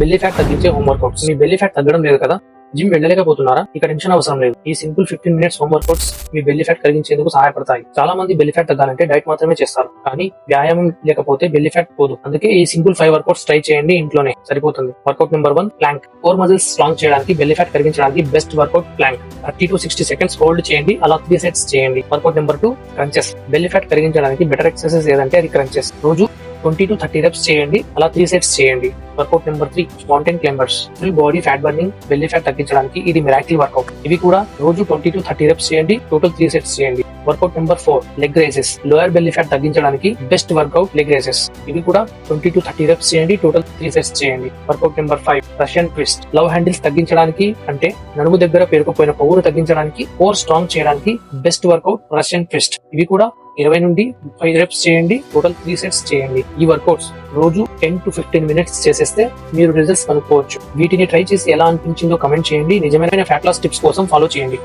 Belly fat తగ్గించే home workouts మీ belly fat తగ్గడం లేదు కదా? జిమ్ వెళ్ళలేకపోతున్నారా? ఇక టెన్షన్ అవసరం లేదు. ఈ simple fifteen minutes home workouts మీ బెల్లీ ఫ్యాట్ కరిగించేందుకు సహాయపడతాయి. చాలా మంది బెల్లీ ఫ్యాట్ తగ్గాలంటే డైట్ మాత్రమే చేస్తారు. కానీ వ్యాయామం లేకపోతే బెల్లీ ఫ్యాట్ పోదు. అందుకే ఈ సింపుల్ ఫైవ్ వర్కౌట్స్ ట్రై చేయండి ఇంట్లోనే. సరిపోతుంది. Workout number one plank for muscles strong చేయడానికి belly fat కరిగించడానికి best workout plank thirty to sixty seconds hold చేయండి. అలా త్రీ సెట్స్ చేయండి. Workout number two crunches belly fat కరిగించడానికి better exercise ఏదంటే అది crunches రోజు ట్వంటీ టు థర్టీ రెప్స్ చేయండి. అలా three sets చేయండి. Workout number three mountain climbers full body fat burning belly fat తగ్గించడానికి ఇది మిరాకిల్ వర్కౌట్ ఇవి కూడా రోజు ట్వంటీ టు థర్టీ రెప్స్ చేయండి టోటల్ త్రీ సెట్స్ చేయండి. Workout number four leg raises lower belly fat తగ్గించడానికి బెస్ట్ వర్కౌట్ లెగ్ రేసెస్ ఇవి కూడా ట్వంటీ టు థర్టీ రెప్స్ చేయండి టోటల్ త్రీ సెట్స్ చేయండి. Workout number five Russian twist love handles తగ్గించడానికి అంటే నడుము దగ్గర పేరుకుపోయిన కొవ్వును తగ్గించడానికి కోర్ స్ట్రాంగ్ చేయడానికి బెస్ట్ వర్కౌట్ రష్యన్ ట్విస్ట్ ఇవి కూడా ఇరవై నుండి ముప్పై రెప్స్ చేయండి. టోటల్ త్రీ సెట్స్ చేయండి. ఈ వర్కౌట్స్ రోజు టెన్ టు ఫిఫ్టీన్ మినిట్స్ చేసేస్తే మీరు రిజల్ట్స్ కనుక్కోవచ్చు. వీటిని ట్రై చేసి ఎలా అనిపించిందో కమెంట్ చేయండి. నిజమైన ఫ్యాట్ లాస్ టిప్స్ కోసం ఫాలో చేయండి.